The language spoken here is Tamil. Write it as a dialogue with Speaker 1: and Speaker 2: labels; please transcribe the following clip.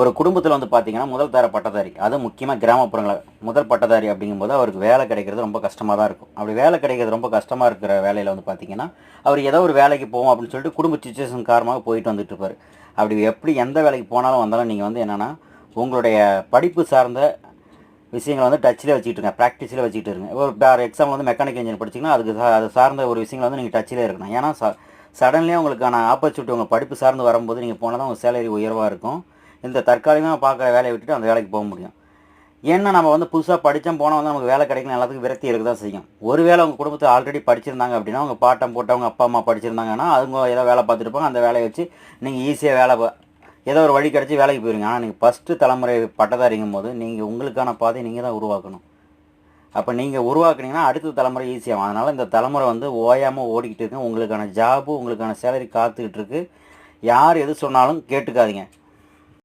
Speaker 1: ஒரு குடும்பத்தில் வந்து பார்த்தீங்கன்னா முதல் தர பட்டதாரி அது முக்கியமாக கிராமப்புறங்களில் முதல் பட்டதாரி அப்படிங்கும்போது அவருக்கு வேலை கிடைக்கிறது ரொம்ப கஷ்டமாக தான் இருக்கும். அப்படி வேலை கிடைக்கிறது ரொம்ப கஷ்டமாக இருக்கிற வேலையில் வந்து பார்த்தீங்கன்னா அவர் ஏதோ ஒரு வேலைக்கு போவோம் அப்படின்னு சொல்லிட்டு குடும்ப சுச்சுவேஷன் காரணமாக போயிட்டு வந்துட்டு இருப்பார். அப்படி எப்படி எந்த வேலைக்கு போனாலும் வந்தாலும் நீங்கள் வந்து என்னென்னா உங்களுடைய படிப்பு சார்ந்த விஷயங்களை வந்து டச்சில் வச்சுக்கிட்டு இருங்க ப்ராக்டிஸில் வச்சுக்கிட்டு இருங்க. ஒரு வேறு எக்ஸாம் வந்து மெக்கானிக்கல் இன்ஜினியர் படிச்சிங்கன்னா அதுக்கு அது சார்ந்த ஒரு விஷயங்களை வந்து நீங்கள் டச்சில் இருக்கணும். ஏன்னா ச உங்களுக்கான ஆப்பர்ச்சுனிட்டி உங்கள் படிப்பு சார்ந்து வரும்போது நீங்கள் போனால் தான் உங்கள் சேலரி உயர்வாக இருக்கும். இந்த தற்காலிகமாக பார்க்குற வேலையை விட்டுட்டு அந்த வேலைக்கு போக முடியும். ஏன்னா நம்ம வந்து புதுசாக படித்தோம் போனால் வந்து நமக்கு வேலை கிடைக்கணும் எல்லாத்துக்கும் விரக்தி இருக்க தான் செய்யும். ஒருவேளை உங்கள் குடும்பத்தில் ஆல்ரெடி படிச்சிருந்தாங்க அப்படின்னா உங்கள் பாட்டம் போட்டவங்க அப்பா அம்மா படிச்சிருந்தாங்கன்னா அவங்க ஏதோ வேலை பார்த்துட்டு இருப்பாங்க. அந்த வேலையை வச்சு நீங்கள் ஈஸியாக வேலை ஏதோ ஒரு வழி கிடச்சி வேலைக்கு போயிருங்க ஆனால் நீங்கள் ஃபஸ்ட்டு தலைமுறை பட்டதாரிங்கும் போது நீங்கள் உங்களுக்கான பாதை நீங்கள் தான் உருவாக்கணும். அப்போ நீங்கள் உருவாக்குனீங்கன்னா அடுத்த தலைமுறை ஈஸியாகும் அதனால் இந்த தலைமுறை வந்து ஓயாமல் ஓடிக்கிட்டு இருக்கு. உங்களுக்கான ஜாபு உங்களுக்கான சேலரி காத்துக்கிட்டு இருக்கு. யார் எது சொன்னாலும் கேட்டுக்காதீங்க.